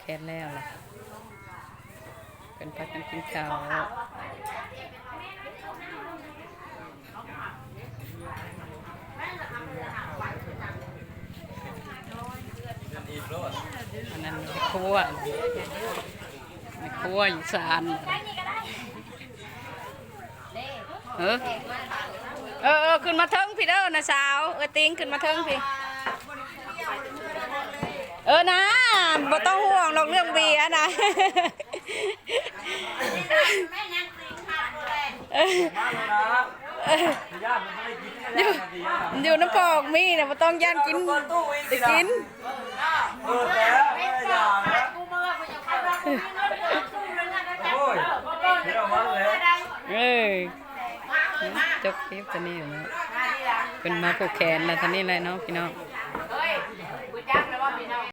แขนแล้วล่ะเป็นพักกันกินข้าวอันนั้นในครัวในครัวอยู่ศาลเออเออเออขึ้นมาเทิงพี่เด้อนะสาว เออติงขึ้นมาเทิงพี่ เออนะ บ่ต้องห่วงหรอกเรื่องเบียร์นะเออเอออยู่อยู่น้ำปอกมีนะบ่ต้องย่านกินจะกินเปิดแล้วไม่อยากแล้วโอ้ยเดี๋ยวมันเลยเอ้ยจบคลิปตัวนี้อยู่แล้วเป็นมาผูกแขนแล้วตอนนี้เลยเนาะพี่น้อง